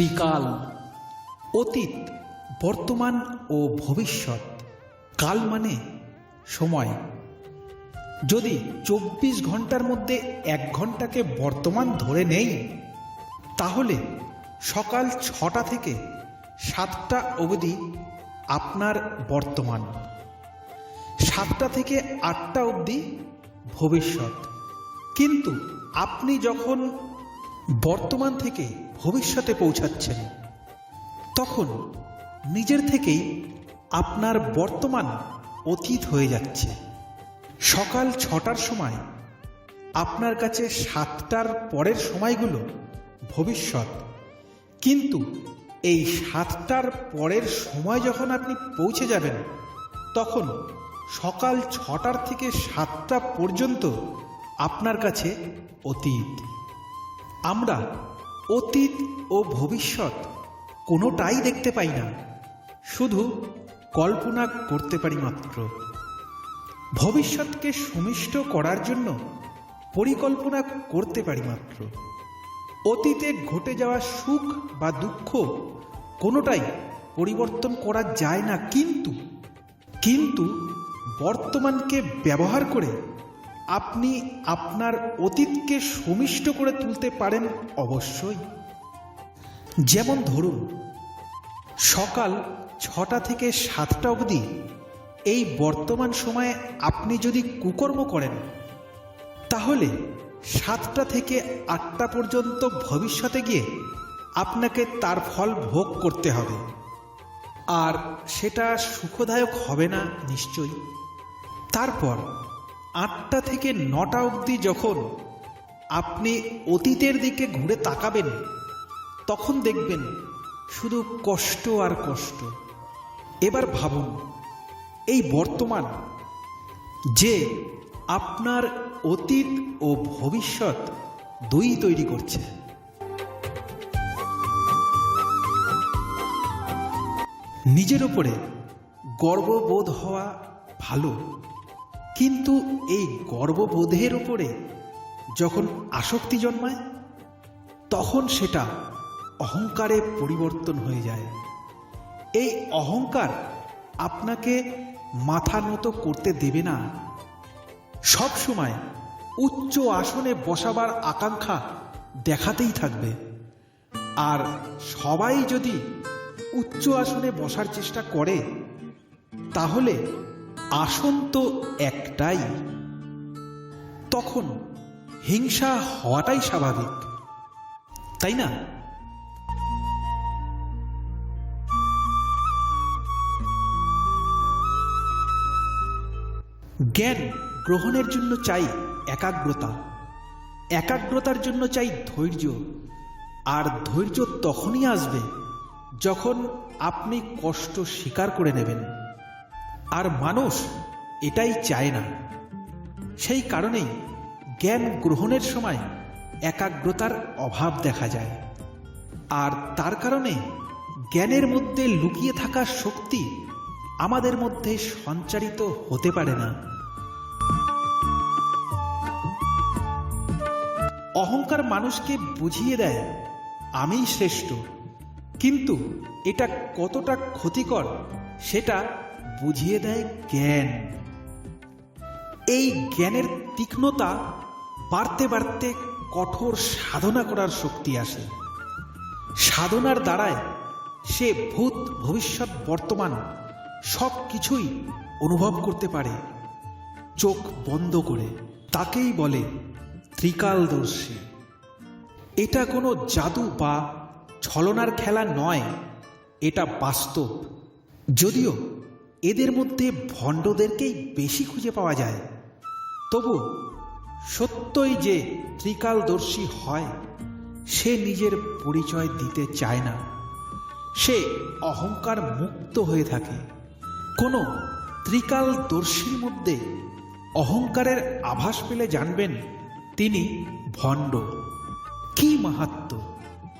ত্রিকাল, অতীত, বর্তমান ও ভবিষ্যৎ। কাল মানে সময়। যদি চব্বিশ ঘণ্টার মধ্যে এক ঘন্টাকে বর্তমান ধরে নেই, তাহলে সকাল ছটা থেকে সাতটা অবধি আপনার বর্তমান। সাতটা থেকে আটটা অবধি ভবিষ্যৎ। কিন্তু আপনি যখন বর্তমান থেকে ভবিষ্যতে পৌঁছাচ্ছেন। তখন নিজের থেকেই আপনার বর্তমান অতীত হয়ে যাচ্ছে। সকাল ছটার সময় আপনার কাছে সাতটার পরের সময়গুলো ভবিষ্যৎ। কিন্তু এই সাতটার পরের সময় যখন আপনি পৌঁছে যাবেন, তখন সকাল ছটার থেকে সাতটা পর্যন্ত আপনার কাছে অতীত। আমরা অতীত ও ভবিষ্যৎ কোনোটাই দেখতে পাই না। শুধু কল্পনা করতে পারি মাত্র। ভবিষ্যৎকে সুমিষ্ট করার জন্য পরিকল্পনা করতে পারি মাত্র। অতীতে ঘটে যাওয়া সুখ বা দুঃখ কোনোটাই পরিবর্তন করা যায় না, কিন্তু কিন্তু বর্তমানকে ব্যবহার করে আপনি আপনার অতীতকে সুমিষ্ট করে তুলতে পারেন অবশ্যই। যেমন ধরুন, সকাল ছটা থেকে সাতটা অবধি এই বর্তমান সময়ে আপনি যদি কুকর্ম করেন, তাহলে সাতটা থেকে আটটা পর্যন্ত ভবিষ্যতে গিয়ে আপনাকে তার ফল ভোগ করতে হবে। আর সেটা সুখদায়ক হবে না নিশ্চয়ই। তারপর আটটা থেকে নটা অবধি যখন আপনি অতীতের দিকে ঘুরে তাকাবেন, তখন দেখবেন শুধু কষ্ট আর কষ্ট। এবার ভাবুন, এই বর্তমান যে আপনার অতীত ও ভবিষ্যৎ দুই তৈরি করছে। নিজের ওপরে গর্ববোধ হওয়া ভালো। কিন্তু এই গর্ববোধের ওপরে যখন আসক্তি জন্মায়, তখন সেটা অহংকারে পরিবর্তন হয়ে যায়। এই অহংকার আপনাকে মাথা নত করতে দেবে না। সব সময় উচ্চ আসনে বসাবার আকাঙ্ক্ষা দেখাতেই থাকবে। আর সবাই যদি উচ্চ আসনে বসার চেষ্টা করে, তাহলে আসন তো একটাই। তখন হিংসা হওয়াটাই স্বাভাবিক, তাই না? জ্ঞান গ্রহণের জন্য চাই একাগ্রতা। একাগ্রতার জন্য চাই ধৈর্য। আর ধৈর্য তখনই আসবে যখন আপনি কষ্ট স্বীকার করে নেবেন। আর মানুষ এটাই চায় না। সেই কারণেই জ্ঞান গ্রহণের সময় একাগ্রতার অভাব দেখা যায়। আর তার কারণে জ্ঞানের মধ্যে লুকিয়ে থাকা শক্তি আমাদের মধ্যে সঞ্চারিত হতে পারে না। অহংকার মানুষকে বুঝিয়ে দেয়, আমিই শ্রেষ্ঠ। কিন্তু এটা কতটা ক্ষতিকর, সেটা বুঝিয়ে দেয় জ্ঞান। এই জ্ঞানের তীক্ষ্ণতা বাড়তে বাড়তে কঠোর সাধনা করার শক্তি আসে। সাধনার দ্বারায় সে ভূত, ভবিষ্যৎ, বর্তমান সব কিছুই অনুভব করতে পারে, চোখ বন্ধ করে। তাকেই বলে ত্রিকালদর্শী। এটা কোনো জাদু বা ছলনার খেলা নয়, এটা বাস্তব। যদিও এদের মধ্যে ভণ্ডদেরকেই বেশি খুঁজে পাওয়া যায়। তবু সত্যই যে ত্রিকালদর্শী হয়, সে নিজের পরিচয় দিতে চায় না। সে অহংকার মুক্ত হয়ে থাকে। কোনো ত্রিকালদর্শীর মধ্যে অহংকারের আভাস পেলে জানবেন তিনি ভণ্ড। কি মাহাত্ম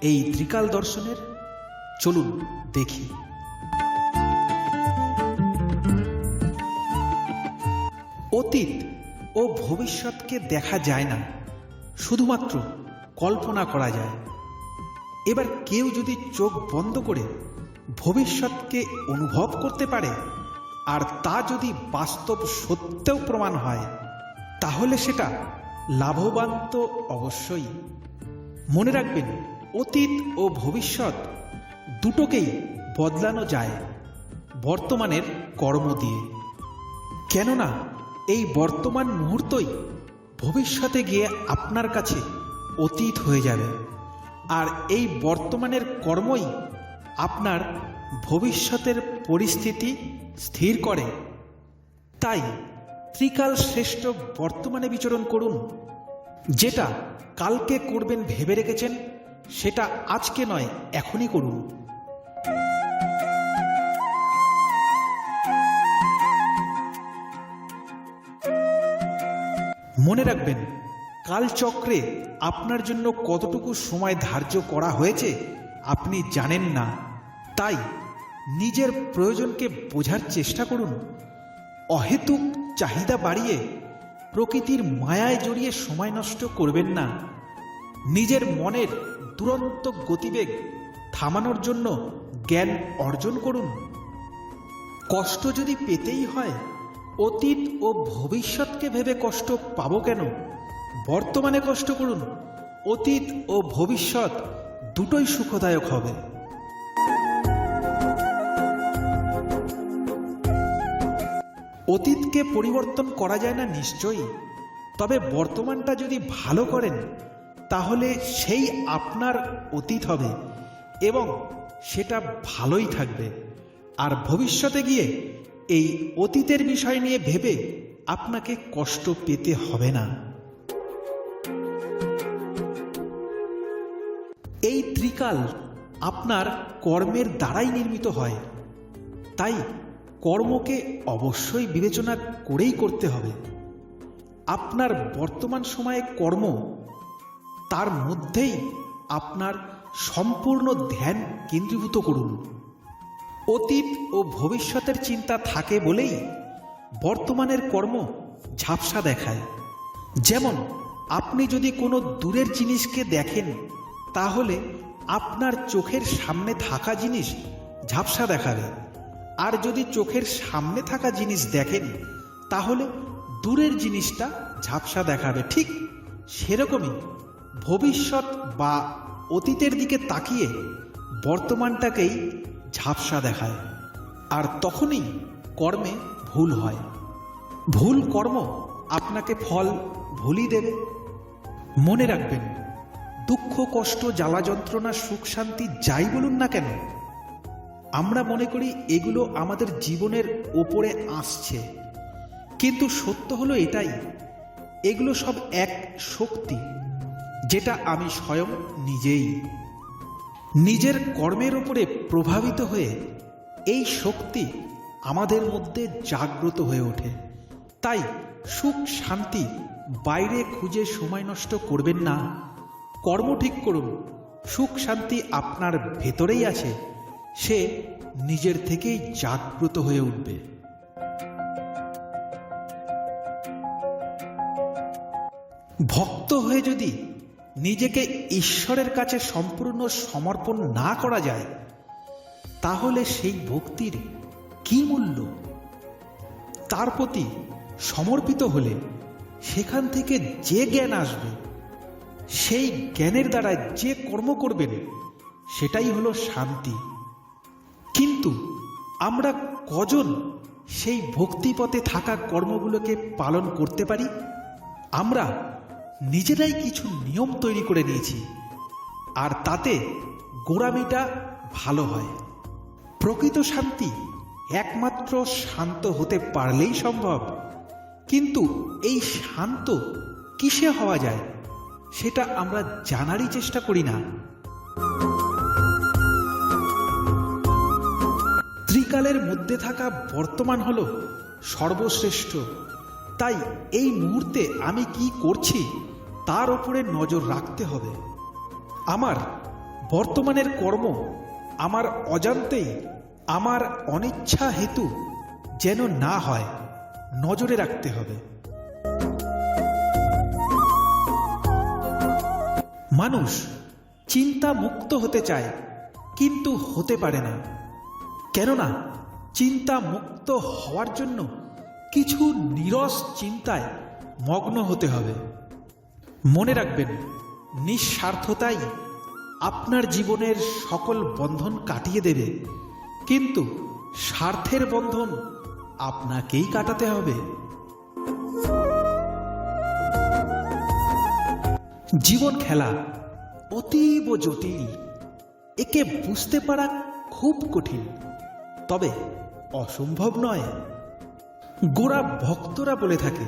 এই ত্রিকাল দর্শনের? চলুন দেখি। অতীত ও ভবিষ্যৎকে দেখা যায় না। শুধুমাত্র কল্পনা করা যায়। এবার কেউ যদি চোখ বন্ধ করে ভবিষ্যৎকে অনুভব করতে পারে, আর তা যদি বাস্তব সত্যেও প্রমাণ হয়, তাহলে সেটা লাভবান তো অবশ্যই। মনে রাখবেন, অতীত ও ভবিষ্যৎ দুটোকেই বদলানো যায় বর্তমানের কর্ম দিয়ে। কেননা এই বর্তমান মুহূর্তই ভবিষ্যতে গিয়ে আপনার কাছে অতীত হয়ে যাবে। আর এই বর্তমানের কর্মই আপনার ভবিষ্যতের পরিস্থিতি স্থির করে। তাই ত্রিকাল শ্রেষ্ঠ বর্তমানে বিচরণ করুন। যেটা কালকে করবেন ভেবে রেখেছেন, সেটা আজকে নয়, এখনই করুন। মনে রাখবেন, কালচক্রে আপনার জন্য কতটুকু সময় ধার্য করা হয়েছে আপনি জানেন না। তাই নিজের প্রয়োজনকে বোঝার চেষ্টা করুন। অহেতুক চাহিদা বাড়িয়ে প্রকৃতির মায়ায় জড়িয়ে সময় নষ্ট করবেন না। নিজের মনের দুরন্ত গতিবেগ থামানোর জন্য জ্ঞান অর্জন করুন। কষ্ট যদি পেতেই হয় অতীত ও ভবিষ্যৎকে ভেবে কষ্ট পাবো কেন? বর্তমানে কষ্ট করুন। অতীত ও ভবিষ্যৎ দুটোই সুখদায়ক হবে। অতীতকে পরিবর্তন করা যায় না নিশ্চয়ই। তবে বর্তমানটা যদি ভালো করেন, তাহলে সেই আপনার অতীত হবে এবং সেটা ভালোই থাকবে। আর ভবিষ্যতে গিয়ে এই অতীতের বিষয় নিয়ে ভেবে আপনাকে কষ্ট পেতে হবে না। এই ত্রিকাল আপনার কর্মের দ্বারাই নির্মিত হয়। তাই কর্মকে অবশ্যই বিবেচনা করেই করতে হবে। আপনার বর্তমান সময়ে কর্ম, তার মধ্যেই আপনার সম্পূর্ণ ধ্যান কেন্দ্রীভূত করুন। অতীত ও ভবিষ্যতের চিন্তা থাকে বলেই বর্তমানের কর্ম ঝাপসা দেখায়। যেমন, আপনি যদি কোনো দূরের জিনিসকে দেখেন, তাহলে আপনার চোখের সামনে থাকা জিনিস ঝাপসা দেখাবে। আর যদি চোখের সামনে থাকা জিনিস দেখেন, তাহলে দূরের জিনিসটা ঝাপসা দেখাবে। ঠিক সেরকমই ভবিষ্যৎ বা অতীতের দিকে তাকিয়ে বর্তমানটাকেই ঝাপসা দেখায়। আর তখনই কর্মে ভুল হয়। ভুল কর্ম আপনাকে ফল ভুলই দেবে। মনে রাখবেন, দুঃখ, কষ্ট, জ্বালা যন্ত্রণা, সুখ, শান্তি যাই বলুন না কেন, আমরা মনে করি এগুলো আমাদের জীবনের ওপরে আসছে। কিন্তু সত্য হলো এটাই, এগুলো সব এক শক্তি, যেটা আমি স্বয়ং নিজেই। নিজের কর্মের উপরে প্রভাবিত হয়ে এই শক্তি আমাদের মধ্যে জাগ্রত হয়ে ওঠে। তাই সুখ শান্তি বাইরে খুঁজে সময় নষ্ট করবেন না। কর্ম ঠিক করুন। সুখ শান্তি আপনার ভেতরেই আছে। সে নিজের থেকেই জাগ্রত হয়ে উঠবে। ভক্ত হয়ে যদি নিজেকে ঈশ্বরের কাছে সম্পূর্ণ সমর্পণ না করা যায়, তাহলে সেই ভক্তির কি মূল্য? তার প্রতি সমর্পিত হলে সেখান থেকে যে জ্ঞান আসবে, সেই জ্ঞানের দ্বারা যে কর্ম করবেন, সেটাই হলো শান্তি। কিন্তু আমরা কজন সেই ভক্তিপথে থাকা কর্মগুলোকে পালন করতে পারি? আমরা নিজেরাই কিছু নিয়ম তৈরি করে নিয়েছি। আর তাতে গোড়ামিটা ভালো হয়। প্রকৃত শান্তি একমাত্র শান্ত হতে পারলেই সম্ভব। কিন্তু এই শান্ত কিসে হওয়া যায়, সেটা আমরা জানারই চেষ্টা করি না। ত্রিকালের মধ্যে থাকা বর্তমান হলো সর্বশ্রেষ্ঠ তাই এই মুহূর্তে আমি কি করছি তার উপরে নজর রাখতে হবে। আমার বর্তমানের কর্ম, আমার অজান্তেই, আমার অনিচ্ছা হেতু যেন না হয়, নজরে রাখতে হবে। মানুষ চিন্তা মুক্ত হতে চায়, কিন্তু হতে পারে না। কেননা, চিন্তা মুক্ত হওয়ার জন্য কিছু নিরস চিন্তায় মগ্ন হতে হবে। মনে রাখবেন, নিঃস্বার্থতাই আপনার জীবনের সকল বন্ধন কাটিয়ে দেবে। কিন্তু স্বার্থের বন্ধন আপনাকেই কাটাতে হবে। জীবন খেলা অতীব জটিল, একে বুঝতে পারা খুব কঠিন, তবে অসম্ভব নয়। গোড়া ভক্তরা বলে থাকে,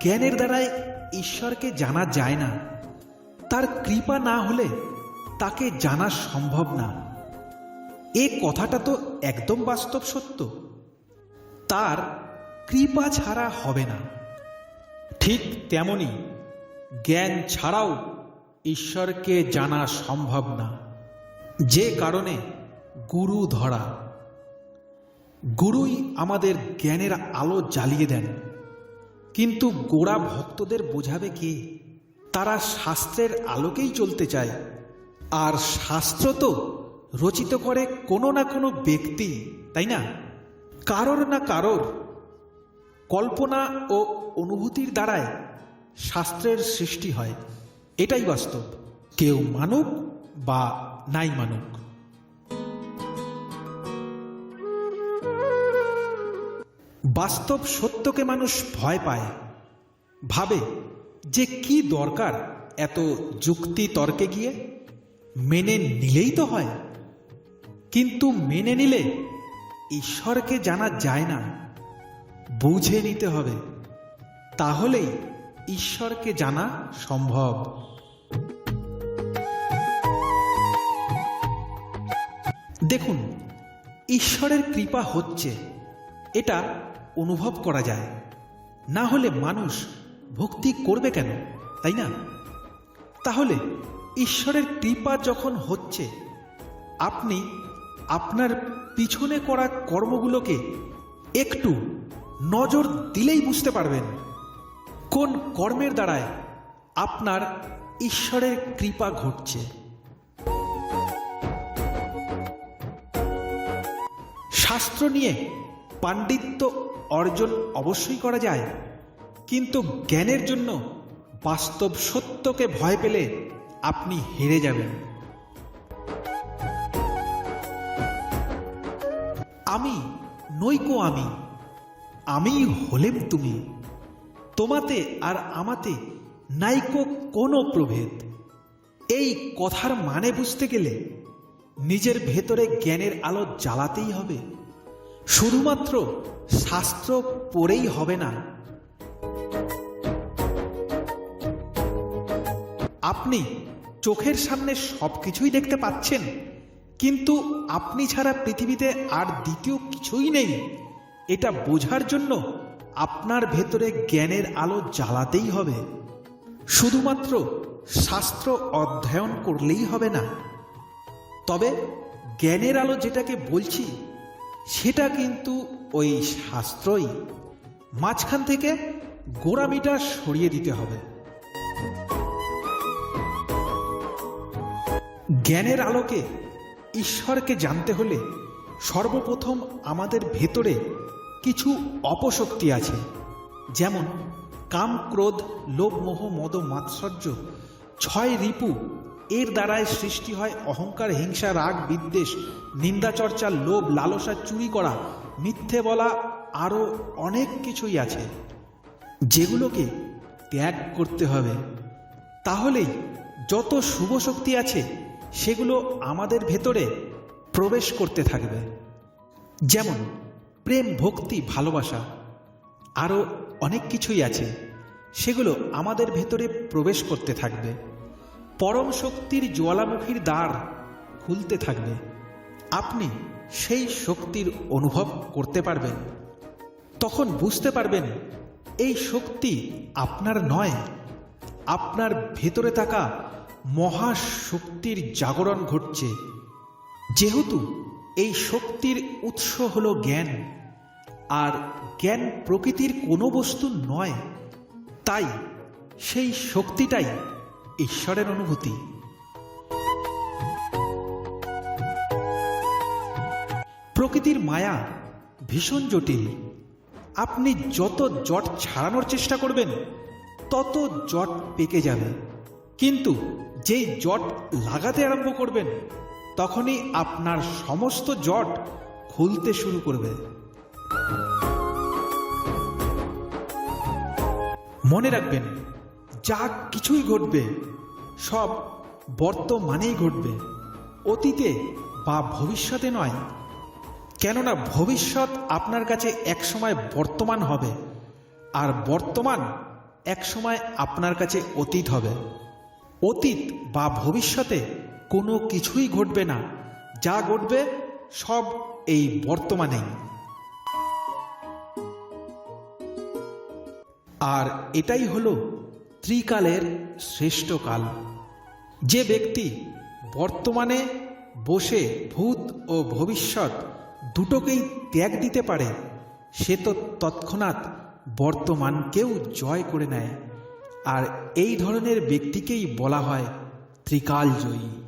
জ্ঞানের দ্বারাই ঈশ্বরকে জানা যায় না। তার কৃপা না হলে তাকে জানা সম্ভব না। এ কথাটা তো একদম বাস্তব সত্য। তার কৃপা ছাড়া হবে না। ঠিক তেমনি জ্ঞান ছাড়াও ঈশ্বরকে জানা সম্ভব না। যে কারণে গুরু ধরা। গুরুই আমাদের জ্ঞানের আলো জ্বালিয়ে দেন। কিন্তু গোড়া ভক্তদের বোঝাবে কে? তারা শাস্ত্রের আলোকেই চলতে চায়। আর শাস্ত্র তো রচিত করে কোনো না কোনো ব্যক্তি, তাই না? কারোর না কারোর কল্পনা ও অনুভূতির দ্বারায় শাস্ত্রের সৃষ্টি হয়। এটাই বাস্তব। কেউ মানুক বা নাই মানুক। বাস্তব সত্যকে মানুষ ভয় পায়। ভাবে যে কি দরকার এত যুক্তি তর্কে গিয়ে? মেনে নিলেই তো হয়। কিন্তু মেনে নিলে ঈশ্বরকে জানা যায় না। বুঝে নিতে হবে। তাহলেই ঈশ্বরকে জানা সম্ভব। দেখুন, ঈশ্বরের কৃপা হচ্ছে। এটা অনুভব করা যায়। না হলে মানুষ ভক্তি করবে কেন, তাই না? তাহলে ঈশ্বরের কৃপা যখন হচ্ছে, আপনি আপনার পিছনে করা কর্মগুলোকে একটু নজর দিলেই বুঝতে পারবেন কোন কর্মের দ্বারায় আপনার ঈশ্বরের কৃপা ঘটছে। শাস্ত্র নিয়ে পাণ্ডিত্য অর্জন অবশ্যই করা যায়। কিন্তু জ্ঞানের জন্য বাস্তব সত্যকে ভয় পেলে আপনি হেরে যাবেন। আমি নৈকো আমি। আমি হলেম তুমি। তোমাতে আর আমাতে নাইকো কোনো প্রভেদ। এই কথার মানে বুঝতে গেলে নিজের ভেতরে জ্ঞানের আলো জ্বালাতেই হবে। শুধুমাত্র শাস্ত্র পড়েই হবে না। আপনি চোখের সামনে সব কিছুই দেখতে পাচ্ছেন, কিন্তু আপনি ছাড়া পৃথিবীতে আর দ্বিতীয় কিছুই নেই। এটা বোঝার জন্য আপনার ভেতরে জ্ঞানের আলো জ্বালাতেই হবে। শুধুমাত্র শাস্ত্র অধ্যয়ন করলেই হবে না। তবে জ্ঞানের আলো যেটাকে বলছি সেটা কিন্তু ওই শাস্ত্রই। মাঝখান থেকে গোড়ামিটা সরিয়ে দিতে হবে। জ্ঞানের আলোকে ঈশ্বরকে জানতে হলে সর্বপ্রথম আমাদের ভেতরে কিছু অপশক্তি আছে। যেমন কাম ক্রোধ লোভ মোহ মদ মাৎসর্য ছয় রিপু এর দ্বারায় সৃষ্টি হয় অহংকার, হিংসা, রাগ, বিদ্বেষ নিন্দাচর্চা লোভ, লালসা, চুরি করা, মিথ্যে বলা আরও অনেক কিছুই আছে। যেগুলোকে ত্যাগ করতে হবে। তাহলেই যত শুভ শক্তি আছে, সেগুলো আমাদের ভেতরে প্রবেশ করতে থাকবে। যেমন প্রেম, ভক্তি, ভালোবাসা আরও অনেক কিছুই আছে। সেগুলো আমাদের ভেতরে প্রবেশ করতে থাকবে। পরম শক্তির জ্বালামুখীর দ্বার খুলতে থাকবে। আপনি সেই শক্তির অনুভব করতে পারবেন। তখন বুঝতে পারবেন, এই শক্তি আপনার নয়, আপনার ভেতরে থাকা মহাশক্তির জাগরণ ঘটছে। যেহেতু এই শক্তির উৎস হল জ্ঞান, আর জ্ঞান প্রকৃতির কোনো বস্তু নয়, তাই সেই শক্তিটাই ঈশ্বরের অনুভূতি। প্রকৃতির মায়া ভীষণ জটিল। আপনি যত জট ছাড়ানোর চেষ্টা করবেন, তত জট পেকে যাবে। কিন্তু যেই জট লাগাতে আরম্ভ করবেন, তখনই আপনার সমস্ত জট খুলতে শুরু করবে। মনে রাখবেন যা কিছুই ঘটবে, সব বর্তমানেই ঘটবে, অতীতে বা ভবিষ্যতে নয়। কেননা ভবিষ্যৎ আপনার কাছে একসময় বর্তমান হবে, আর বর্তমান একসময় আপনার কাছে অতীত হবে। অতীত বা ভবিষ্যতে কোনো কিছুই ঘটবে না, যা ঘটবে সব এই বর্তমানেই। আর এটাই হলো ত্রিকালের শ্রেষ্ঠ কাল। যে ব্যক্তি বর্তমানে বসে ভূত ও ভবিষ্যৎ দুটোকেই ত্যাগ দিতে পারে, সে তো তৎক্ষণাৎ বর্তমানকেও জয় করে নেয়। আর এই ধরনের ব্যক্তিকেই বলা হয় ত্রিকালজয়ী।